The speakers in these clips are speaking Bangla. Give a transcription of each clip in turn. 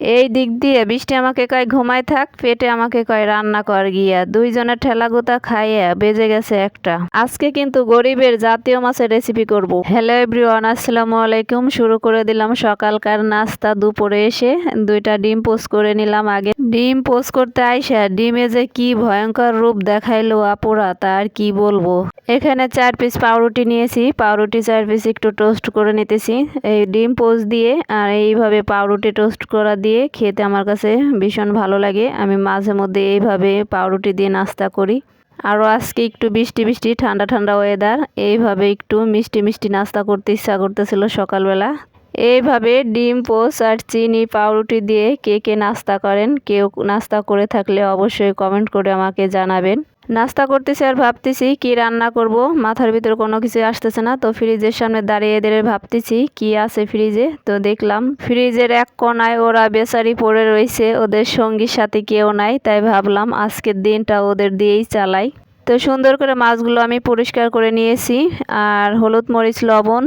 এই দিক দিয়ে বৃষ্টি আমাকে কয় ঘুমাই থাক, পেটে আমাকে কয় রান্না কর গিয়া। দুইজনের ঠেলা গুতা খাইয়া বেজে গেছে একটা। আজকে কিন্তু গরিবের জাতীয় মাছের রেসিপি করব। হ্যালো এভরিওয়ান আসসালামু আলাইকুম। শুরু করে দিলাম সকালকার নাস্তা দুপুরে এসে। দুইটা ডিম পোস্ট করে নিলাম আগে। ডিম পোস্ট করতে আইসা ডিমে যে কি ভয়ঙ্কর রূপ দেখাইলো আপুরা তার কি বলব? এখানে চার পিস পাউরুটি নিয়েছি। পাউরুটি চার পিস একটু টোস্ট করে নিতেছি। এই ডিম পোস্ট দিয়ে আর এইভাবে পাউরুটি টোস্ট করা দিয়ে খেতে আমার কাছে ভীষণ ভালো লাগে। আমি মাঝে মধ্যে এইভাবে পাউরুটি দিয়ে নাস্তা করি। আরও আজকে একটু বৃষ্টি বৃষ্টি, ঠান্ডা ঠান্ডা ওয়েদার এইভাবে একটু মিষ্টি মিষ্টি নাস্তা করতে ইচ্ছা করতেছিল সকালবেলা। এইভাবে ডিম পোস্ট আর চিনি, পাউরুটি দিয়ে কে কে নাস্তা করেন, কেউ নাস্তা করে থাকলে অবশ্যই কমেন্ট করে আমাকে জানাবেন। নাস্তা করতেছি আর ভাবতেছি কি রান্না করব। মাথার ভিতর কোনো কিছু আসতেছে না, তো ফ্রিজের সামনে দাঁড়িয়ে দাঁড়িয়ে ভাবতেছি কি আছে ফ্রিজে। তো দেখলাম ফ্রিজের এক কোনায় ওরা বেচারি পড়ে রয়েছে, ওদের সঙ্গীর সাথে কেউ নাই, তাই ভাবলাম আজকের দিনটা ওদের দিয়েই চালাই। তো সুন্দর করে মাছগুলো আমি পরিষ্কার করে নিয়েছি, আর হলুদ মরিচ, লবণ,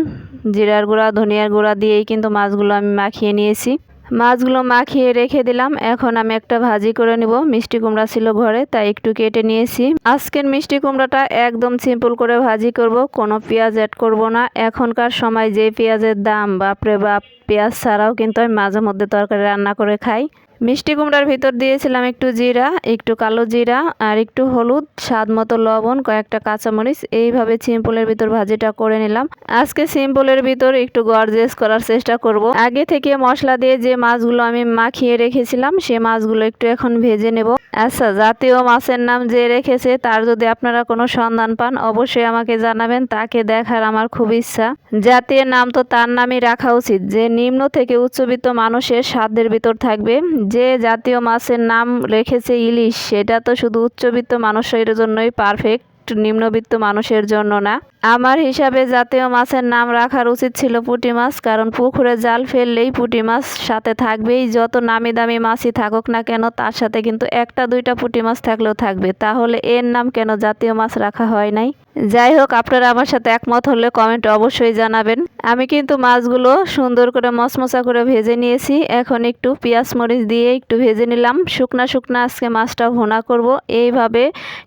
জিরার গুঁড়া, ধনিয়ার গুঁড়া দিয়েই কিন্তু মাছগুলো আমি মাখিয়ে নিয়েছি। মাছগুলো মাখিয়ে রেখে দিলাম। এখন আমি একটা ভাজি করে নিব। মিষ্টি কুমড়া ছিল ঘরে, তাই একটু কেটে নিয়েছি। আজকের মিষ্টি কুমড়াটা একদম সিম্পল করে ভাজি করব, কোনো পেঁয়াজ অ্যাড করব না। এখনকার সময় যে পেঁয়াজের দাম, বাপরে বাপ, পেঁয়াজ ছাড়াও কিন্তু আমি মাঝে মধ্যে তরকারি রান্না করে খাই। মিষ্টি কুমড়ার ভিতর দিয়েছিলাম একটু জিরা, একটু কালো জিরা আর একটু হলুদ, স্বাদ মতো লবণ, কয়েকটা কাঁচামরিচ। এইভাবে সিম্পলের ভিতর ভাজিটা করে নিলাম। আজকে সিম্পলের ভিতর একটু গরজেস করার চেষ্টা করব। আগে থেকে মশলা দিয়ে যে মাছগুলো আমি মাখিয়ে রেখেছিলাম, সে মাছগুলো একটু এখন ভেজে নেব। আচ্ছা জাতীয় মাছের নাম যে রেখেছে, তার যদি আপনারা কোনো সন্ধান পান, অবশ্যই আমাকে জানাবেন, তাকে দেখার আমার খুব ইচ্ছা। জাতীয় নাম তো তার নামই রাখা উচিত। যে নিম্ন থেকে উচ্চবিত্ত মানুষের স্বাদের ভিতর থাকবে যে জাতীয় মাছের নাম রেখেছে ইলিশ, সেটা তো শুধু উচ্চবিত্ত মানুষের জন্যই পারফেক্ট নিম্নবিত্ত মানুষের জন্য না। আমার হিসাবে জাতীয় মাছের নাম রাখার উচিত ছিল পুঁটি মাছ, কারণ পুকুরে জাল ফেললেই পুঁটি মাছ সাথে থাকবেই। যত নামি দামি মাছই থাকুক না কেন, তার সাথে কিন্তু একটা দুইটা পুঁটি মাছ থাকলেও থাকবে। তাহলে এর নাম কেন জাতীয় মাছ রাখা হয় নাই? যাই হোক, আপনারা আমার সাথে একমত হলে কমেন্ট অবশ্যই জানাবেন। আমি কিন্তু মাছগুলো সুন্দর করে মশমশা করে ভেজে নিয়েছি। এখন একটু পেঁয়াজ মরিচ দিয়ে একটু ভেজে নিলাম। শুকনা শুকনা আজকে মাছটা ভোনা করব। এইভাবে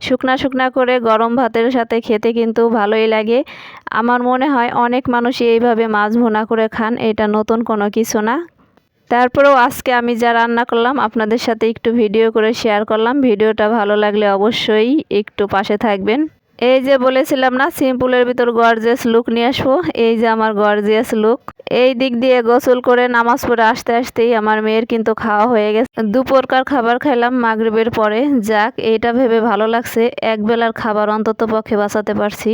শুকনা শুকনা করে গরম ভাতের সাথে খেতে কিন্তু ভালোই লাগে। আমার মনে হয় অনেক মানুষই এইভাবে মাছ ভোনা করে খান, এটা নতুন কোনো কিছু না। তারপরেও আজকে আমি যা রান্না করলাম, আপনাদের সাথে একটু ভিডিও করে শেয়ার করলাম। ভিডিওটা ভালো লাগলে অবশ্যই একটু পাশে থাকবেন। এই যে বলেছিলাম না, সিম্পলের ভিতর গর্জিয়াস লুক নিয়ে আসব। এই যে আমার গর্জিয়াস লুক। এই দিক দিয়ে গোসল করে নামাজ পড়ে আসতে আসতেই আমার মেয়ের কিন্তু খাওয়া হয়ে গেছে। দুপুরকার খাবার খাইলাম মাগরিবের পরে। যাক, এইটা ভেবে ভালো লাগছে। এক বেলার খাবার অন্তত পক্ষে বাঁচাতে পারছি।